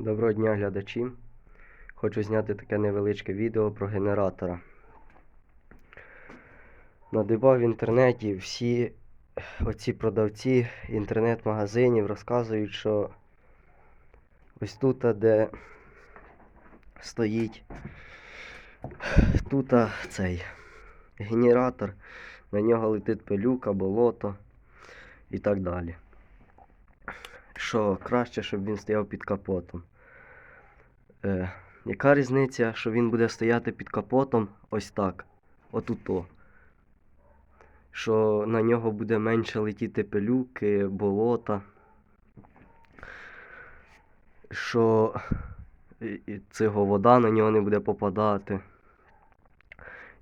Доброго дня, глядачі. Хочу зняти таке невеличке відео про генератора. Надибав в інтернеті всі оці продавці інтернет-магазинів розказують, що ось тут, де стоїть тут цей генератор, на нього летить пилюка, болото і так далі що краще, щоб він стояв під капотом. Е, яка різниця, що він буде стояти під капотом ось так, отуто. Що на нього буде менше летіти пилюки, болота. Що цього вода на нього не буде попадати.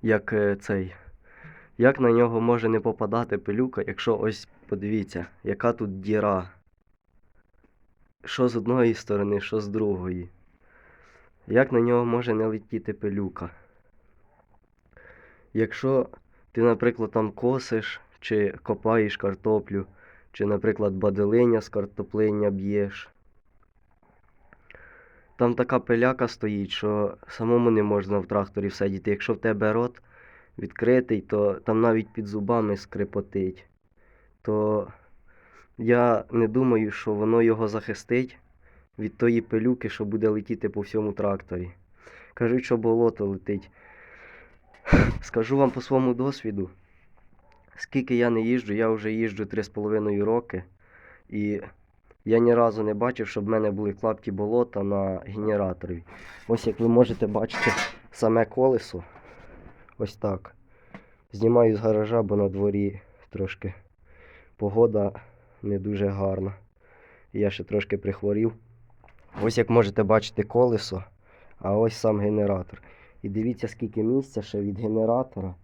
Як е, цей. Як на нього може не попадати пилюка, якщо ось подивіться, яка тут діра що з одної сторони, що з другої. Як на нього може не летіти пилюка? Якщо ти, наприклад, там косиш чи копаєш картоплю, чи, наприклад, баделиня з картоплиння б'єш, там така пиляка стоїть, що самому не можна в тракторі всидіти. Якщо в тебе рот відкритий, то там навіть під зубами скрипотить. То я не думаю, що воно його захистить від тої пилюки, що буде летіти по всьому тракторі. Кажуть, що болото летить. Скажу вам по своєму досвіду, скільки я не їжджу, я вже їжджу 3,5 роки. І я ні разу не бачив, щоб в мене були клапті болота на генераторі. Ось як ви можете бачити саме колесо. Ось так. Знімаю з гаража, бо на дворі трошки погода не дуже гарна. Я ще трошки прихворів. Ось як можете бачити колесо, а ось сам генератор. І дивіться, скільки місця ще від генератора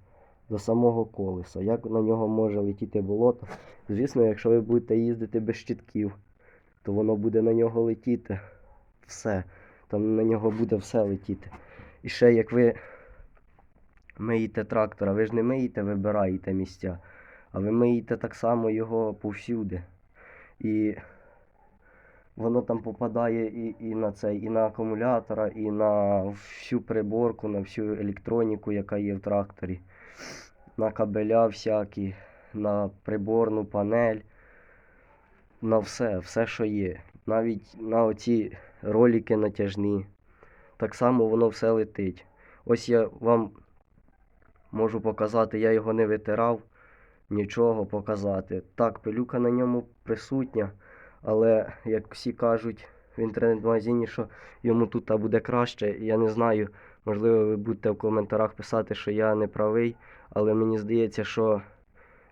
до самого колеса. Як на нього може летіти болото. Звісно, якщо ви будете їздити без щитків, то воно буде на нього летіти. Все. Там на нього буде все летіти. І ще як ви миєте трактора, ви ж не миєте, вибираєте місця. А ви миєте так само його повсюди. І воно там попадає і, і на цей, і на акумулятора, і на всю приборку, на всю електроніку, яка є в тракторі, на кабеля всякі, на приборну панель, на все, все, що є. Навіть на оці ролики натяжні. Так само воно все летить. Ось я вам можу показати, я його не витирав нічого показати. Так, пилюка на ньому присутня, але як всі кажуть в інтернет-магазині, що йому тут буде краще, я не знаю. Можливо, ви будете в коментарях писати, що я не правий, але мені здається, що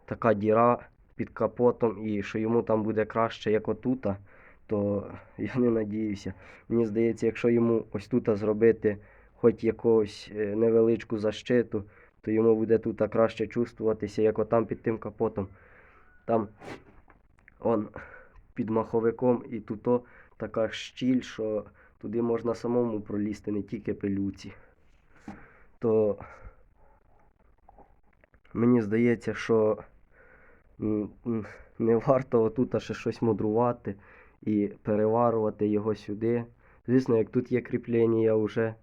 така діра під капотом і що йому там буде краще, як отута, то я не надіюся. Мені здається, якщо йому ось тут зробити хоч якусь е, невеличку защиту, то йому буде тут краще чувствуватися, як отам під тим капотом. Там он під маховиком і тут така щіль, що туди можна самому пролізти, не тільки пилюці. То мені здається, що не варто отут ще щось мудрувати і переварувати його сюди. Звісно, як тут є кріплення вже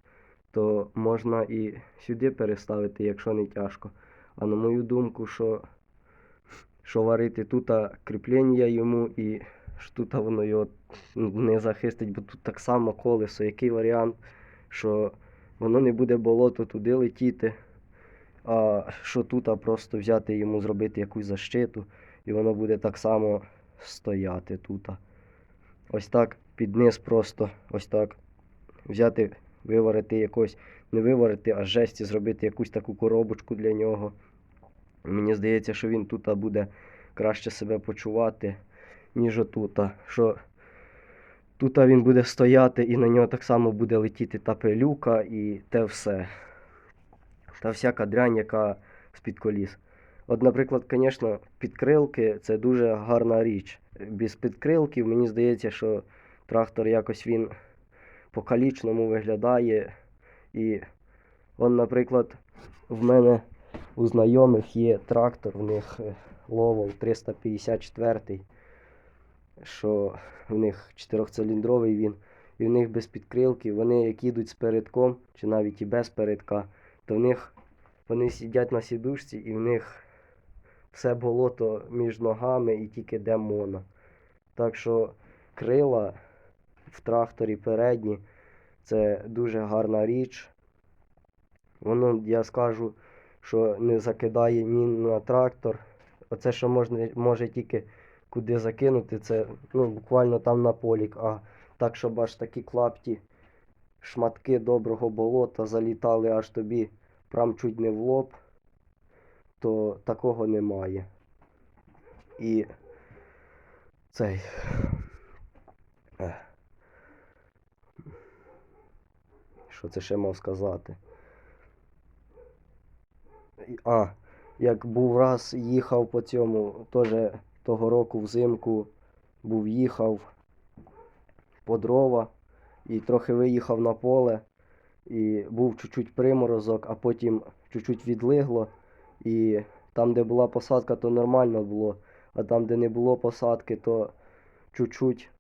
то можна і сюди переставити, якщо не тяжко. А на мою думку, що що варити тут кріплення йому і що тут воно його не захистить, бо тут так само колесо. Який варіант, що воно не буде болото туди летіти, а що тут просто взяти йому, зробити якусь защиту, і воно буде так само стояти тут. Ось так під низ просто ось так взяти виварити якось, не виварити, а жесті зробити якусь таку коробочку для нього. Мені здається, що він тут буде краще себе почувати, ніж отут. Що тут він буде стояти і на нього так само буде летіти та пилюка і те все. Та всяка дрянь, яка з-під коліс. От, наприклад, звісно, підкрилки це дуже гарна річ. Без підкрилків, мені здається, що трактор якось він по-калічному виглядає. І он, наприклад, в мене у знайомих є трактор, в них Ловол 354, що в них чотирьохциліндровий він. і в них без підкрилки, вони як їдуть з передком, чи навіть і без передка, то в них вони сидять на сідушці і в них все болото між ногами і тільки де моно. Так що крила в тракторі передні це дуже гарна річ. Воно, я скажу, що не закидає ні на трактор. Оце, що можна, може тільки куди закинути, це ну, буквально там на полік. А так, щоб аж такі клапті, шматки доброго болота залітали аж тобі прям чуть не в лоб, то такого немає. І цей. Що це ще мав сказати? А, як був раз їхав по цьому, теж того року взимку був їхав по дрова і трохи виїхав на поле, і був чуть-чуть приморозок, а потім чуть-чуть відлигло. І там, де була посадка, то нормально було, а там, де не було посадки, то чуть-чуть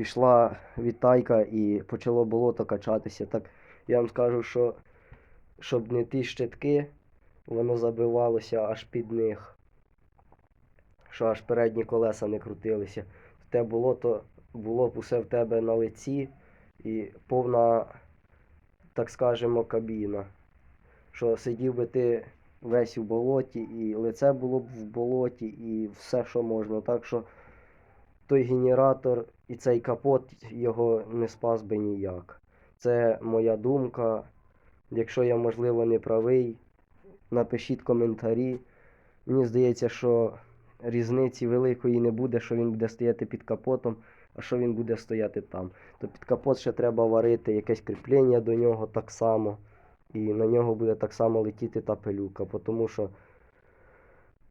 пішла відтайка і почало болото качатися. Так я вам скажу, що щоб не ті щитки, воно забивалося аж під них. Що аж передні колеса не крутилися. Те болото було б усе в тебе на лиці і повна, так скажемо, кабіна. Що сидів би ти весь у болоті, і лице було б в болоті, і все, що можна. Так що той генератор і цей капот його не спас би ніяк. Це моя думка. Якщо я, можливо, не правий, напишіть коментарі. Мені здається, що різниці великої не буде, що він буде стояти під капотом, а що він буде стояти там. То під капот ще треба варити якесь кріплення до нього так само. І на нього буде так само летіти та пилюка. Тому що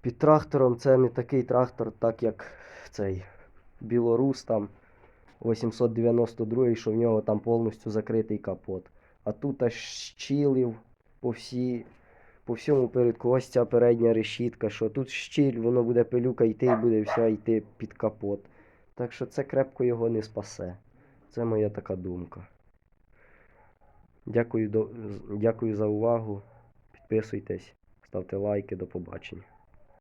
під трактором це не такий трактор, так як цей білорус там 892, що в нього там повністю закритий капот. А тут аж щілів по всі, по всьому передку. Ось ця передня решітка, що тут щіль, воно буде пилюка йти і буде вся йти під капот. Так що це крепко його не спасе. Це моя така думка. Дякую, дякую за увагу. Підписуйтесь, ставте лайки, до побачення.